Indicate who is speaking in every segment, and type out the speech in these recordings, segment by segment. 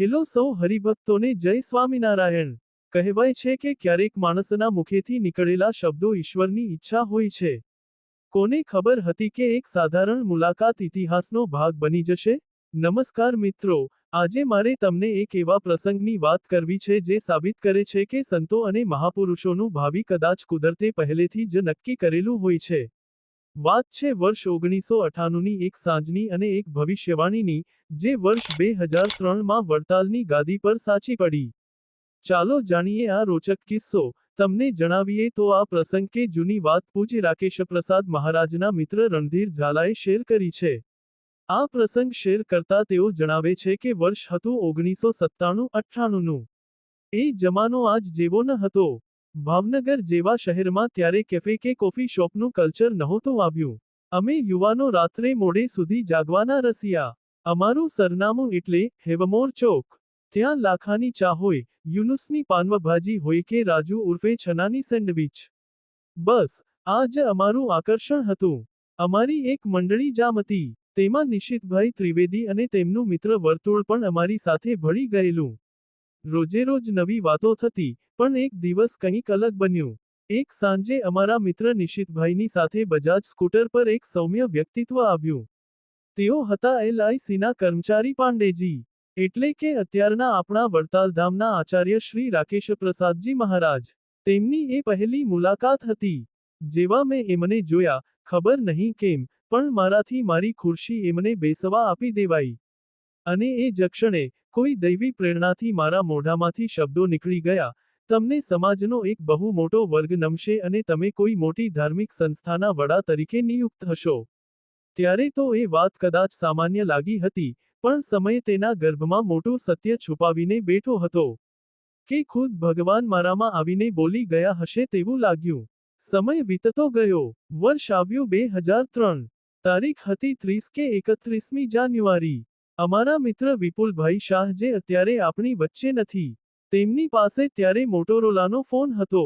Speaker 1: Hello સૌ હરિભક્તોને જય સ્વામિનારાયણ. કહેવાય છે કે ક્યારેક માણસના મુખેથી નીકળેલા શબ્દો ઈશ્વરની ઈચ્છા હોય છે. કોને ખબર હતી કે એક સાધારણ મુલાકાત ઇતિહાસનો ભાગ બની જશે? નમસ્કાર મિત્રો, આજે મારે તમને એક એવા પ્રસંગની વાત કરવી છે જે સાબિત કરે છે કે સંતો અને મહાપુરુષોનું ભાવિ કદાચ કુદરતે પહેલેથી જ નક્કી કરેલું હોય છે. વાત છે વર્ષ ઓગણીસો અઠ્ઠાણુંની એક સાંજની અને એક ભવિષ્યવાણીની, જે વર્ષ બે હજાર ત્રણમાં વડતાલની ગાદી પર સાચી પડી. ચાલો જાણીએ આ રોચક કિસ્સો. તમને જણાવીએ તો આ પ્રસંગ કે જૂની વાત પૂજ્ય રાકેશપ્રસાદ મહારાજના મિત્ર રણધીર ઝાલાએ શેર કરી છે. આ પ્રસંગ શેર કરતા તેઓ જણાવે છે કે વર્ષ હતું ઓગણીસો સત્તાણું અઠ્ઠાણુંનું. એ જમાનો આજ જેવો ન હતો. ભાવનગર જેવા શહેરમાં ત્યારે કેફે કે કોફી શોપનું કલ્ચર નહોતું આવ્યું. અમે યુવાનો રાત્રે મોડે સુધી જાગવાના રસિયા. અમારું સરનામું એટલે હેવમોર ચોક. ત્યાં લાખાની ચા હોય, યુનુસની પાનવભાજી હોય કે રાજુ ઉર્ફે છનાની સેન્ડવિચ. બસ, આ જ અમારું આકર્ષણ હતું. અમારી એક મંડળી જામ હતી. તેમાં નિશિતભાઈ ત્રિવેદી અને તેમનું મિત્ર વર્તુળ પણ અમારી સાથે ભળી ગયેલું. રોજેરોજ નવી વાતો થતી પણ એક દિવસ કંઈક અલગ બન્યું. એક સાંજે અમારા મિત્ર નિશિતભાઈની સાથે બજાજ સ્કૂટર પર એક સૌમ્ય વ્યક્તિત્વ આવ્યું. તેઓ હતા એલઆઈસીના કર્મચારી પાંડેજી, એટલે કે અત્યારના આપણા વડતાલધામના આચાર્ય શ્રી રાકેશપ્રસાદજી મહારાજ. તેમની એ પહેલી મુલાકાત હતી, જેવા મેં એમને જોયા, ખબર નહીં કેમ, પણ મારાથી મારી ખુરશી એમને બેસવા આપી દેવાઈ. અને એ જક્ષણે કોઈ દૈવી પ્રેરણાથી મારા મોઢામાંથી શબ્દો નીકળી ગયા તમને સમાજનો એક બહુ મોટો વર્ગ નમશે અને તમે કોઈ મોટી ધાર્મિક સંસ્થાના વડા તરીકે નિયુક્ત હશો. ત્યારે તો એ વાત કદાચ સામાન્ય લાગી હતી, પણ સમય તેના ગર્ભમાં મોટું સત્ય છુપાવીને બેઠો હતો. કે ખુદ ભગવાન મારામાં આવીને બોલી ગયા હશે તેવું લાગ્યું. સમય વીતતો ગયો, વર્ષ આવ્યું બે હજાર ત્રણ. તારીખ હતી ત્રીસ કે એકત્રીસમી જાન્યુઆરી. અમારા મિત્ર વિપુલભાઈ શાહ જે અત્યારે આપણી વચ્ચે નથી. તેમની પાસે ત્યારે મોટોરોલાનો ફોન હતો.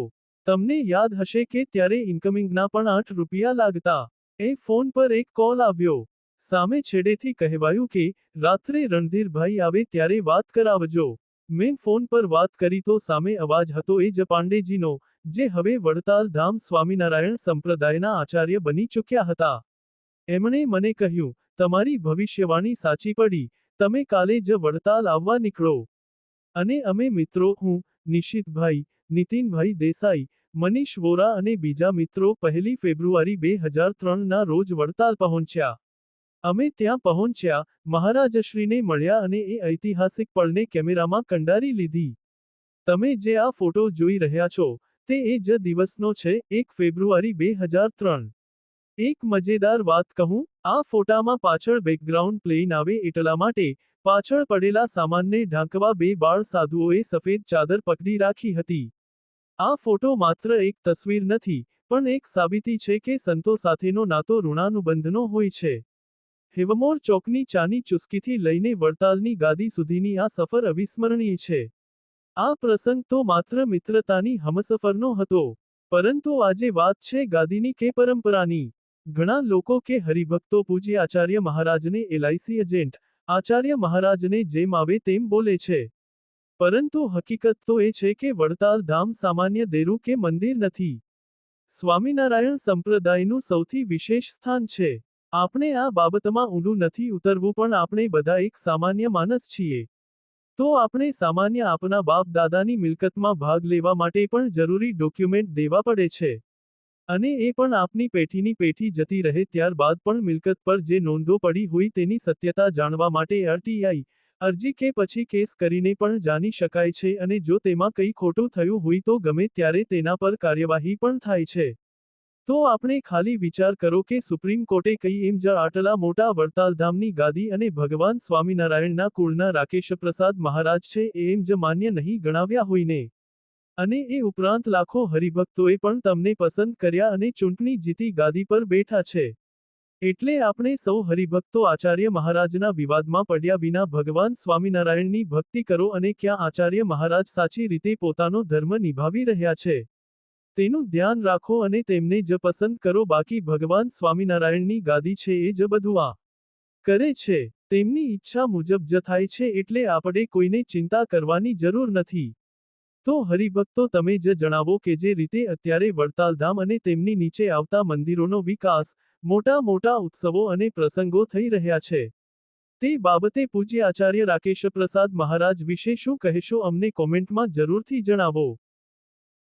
Speaker 1: તમને યાદ હશે કે ત્યારે ઇન્કમિંગના પણ આઠ રૂપિયા લાગતા. એ ફોન પર એક કોલ આવ્યો. સામે છેડેથી કહેવાયું કે, રાત્રે રણધીરભાઈ આવે ત્યારે વાત કરાવજો. મેં ફોન પર વાત કરી તો સામે અવાજ હતો એ જ પાંડેજીનો, જે હવે વડતાલ ધામ સ્વામિનારાયણ સંપ્રદાયના આચાર્ય બની ચૂક્યા હતા. એમણે મને કહ્યું, તમારી ભવિષ્યવાણી સાચી પડી. તમે કાલે જ વડતાલ આવવા નીકળો. અને અમે મિત્રો હું, નિશિતભાઈ, નીતિનભાઈ દેસાઈ, મનીષ વોરા અને બીજા મિત્રો પહેલી ફેબ્રુઆરી બે હજાર ત્રણના રોજ વડતાલ પહોંચ્યા. અમે ત્યાં પહોંચ્યા, મહારાજશ્રીને મળ્યા અને એ ઐતિહાસિક પળને કેમેરામાં કંડારી લીધી. તમે જે આ ફોટો જોઈ રહ્યા છો, તે એ જ દિવસનો છે, એક ફેબ્રુઆરી બે હજાર ત્રણ. એક મજેદાર વાત કહું, આ ફોટામાં પાછળ બેકગ્રાઉન્ડ પ્લેન આવે એટલા માટે પાછળ પડેલા સામાનને ઢાંકવા બે બાળ સાધુઓએ સફેદ ચાદર પકડી રાખી હતી. આ ફોટો માત્ર એક તસવીર નથી, પણ એક સાબિતી છે કે સંતો સાથેનો નાતો ઋણાનુબંધનો હોય છે. હેવમોર ચોકની ચાની ચુસ્કીથી લઈને વડતાલની ગાદી સુધીની આ સફર અવિસ્મરણીય છે. આ પ્રસંગ તો માત્ર મિત્રતાની હમસફરનો હતો, પરંતુ આજે વાત છે ગાદીની કે પરંપરાની. ઘણા લોકો કે હરિભક્તો પૂજ્ય આચાર્ય મહારાજને એલઆઈસી એજન્ટ આચાર્ય મહારાજને જેમ આવે તેમ બોલે છે. પરંતુ હકીકત તો એ છે કે વડતાલ ધામ સામાન્ય દેરું કે મંદિર નથી. સ્વામિનારાયણ સંપ્રદાયનું સૌથી વિશેષ સ્થાન છે. આપણે આ બાબતમાં ઊંડું નથી ઉતરવું પણ આપણે બધા એક સામાન્ય માનસ છીએ. તો આપણે સામાન્ય આપના બાપ દાદાની મિલકતમાં ભાગ લેવા માટે પણ જરૂરી ડોક્યુમેન્ટ દેવા પડે છે. અને એ પણ આપની પેઠીની પેઠી જતી રહે ત્યારબાદ પણ મિલકત પર જે નોંધો પડી હોય તેની સત્યતા જાણવા માટે આરટીઆઈ અરજી કે પછી કેસ કરીને પણ જાણી શકાય છે અને જો તેમાં કંઈ ખોટું થયું હોય તો ગમે ત્યારે તેના પર કાર્યવાહી પણ થાય છે. તો આપણે ખાલી વિચાર કરો કે સુપ્રીમ કોર્ટે કઈ એમ જ આટલા મોટા વડતાલધામની ગાદી અને ભગવાન સ્વામિનારાયણના કુળના રાકેશપ્રસાદ મહારાજ છે એમ જ માન્ય નહીં ગણાવ્યા હોઈને અને એ ઉપરાંત લાખો હરિભક્તોએ પણ તમને પસંદ કર્યા અને ચૂંટણી જીતી ગાદી પર બેઠા છે. એટલે આપણે સૌ હરિભક્તો આચાર્ય મહારાજના વિવાદમાં પડ્યા વિના ભગવાન સ્વામિનારાયણની ભક્તિ કરો અને ક્યાં આચાર્ય મહારાજ સાચી રીતે પોતાનો ધર્મ નિભાવી રહ્યા છે. તેનું ધ્યાન રાખો અને તેમને જ પસંદ કરો. બાકી ભગવાન સ્વામિનારાયણની ગાદી છે એ જ બધું આ કરે છે. તેમની ઈચ્છા મુજબ જ થાય છે એટલે આપણે કોઈને ચિંતા કરવાની જરૂર નથી. તો હરિભક્તો, તમે જ જણાવો કે જે રીતે અત્યારે વડતાલધામ અને તેમની નીચે આવતા મંદિરોનો વિકાસ મોટા મોટા ઉત્સવો અને પ્રસંગો થઈ રહ્યા છે. તે બાબતે પૂજ્ય આચાર્ય રાકેશ પ્રસાદ મહારાજ વિશે શું કહેશો અમને કોમેન્ટમાં જરૂરથી જણાવો.